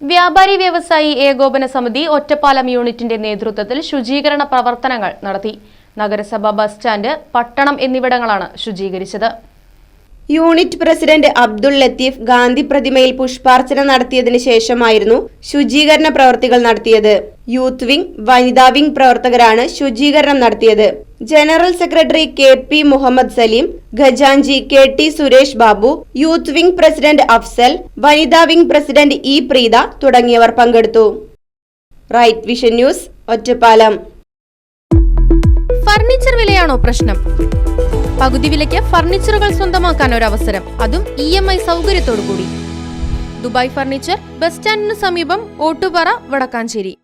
വ്യാപാരി വ്യവസായി ഏകോപന സമിതി ഒറ്റപ്പാലം യൂണിറ്റിന്റെ നേതൃത്വത്തിൽ ശുചീകരണ പ്രവർത്തനങ്ങൾ നടത്തി. നഗരസഭ ബസ് സ്റ്റാൻഡ് പട്ടണം എന്നിവിടങ്ങളാണ് ശുചീകരിച്ചത്. യൂണിറ്റ് പ്രസിഡന്റ് അബ്ദുൾ ലത്തീഫ് ഗാന്ധി പ്രതിമയിൽ പുഷ്പാർച്ചന നടത്തിയതിനു ശേഷമായിരുന്നു ശുചീകരണ പ്രവർത്തികൾ നടത്തിയത്. യൂത്ത് വിംഗ് വനിതാ വിംഗ് പ്രവർത്തകരാണ് ശുചീകരണം നടത്തിയത്. General secretary K P Muhammad Saleem ഖജാൻജി K T Suresh Babu youth wing president Afsal വനിതാ വിംഗ് പ്രസിഡന്റ് ഇ പ്രീത തുടങ്ങിയവർ പങ്കെടുത്തു. Right vision news Ottapalam. Furniture വിലയാണോ പ്രശ്നം? പകുതി വിലയ്ക്ക് ഫർണിച്ചറുകൾ സ്വന്തമാക്കാൻ ഒരു അവസരം അതും ഇ എം ഐ സൗകര്യത്തോടു കൂടി ദുബായ് ഫർണിച്ചർ ബസ് സ്റ്റാൻഡിന് സമീപം ഓട്ടുപാറ വടക്കാഞ്ചേരി.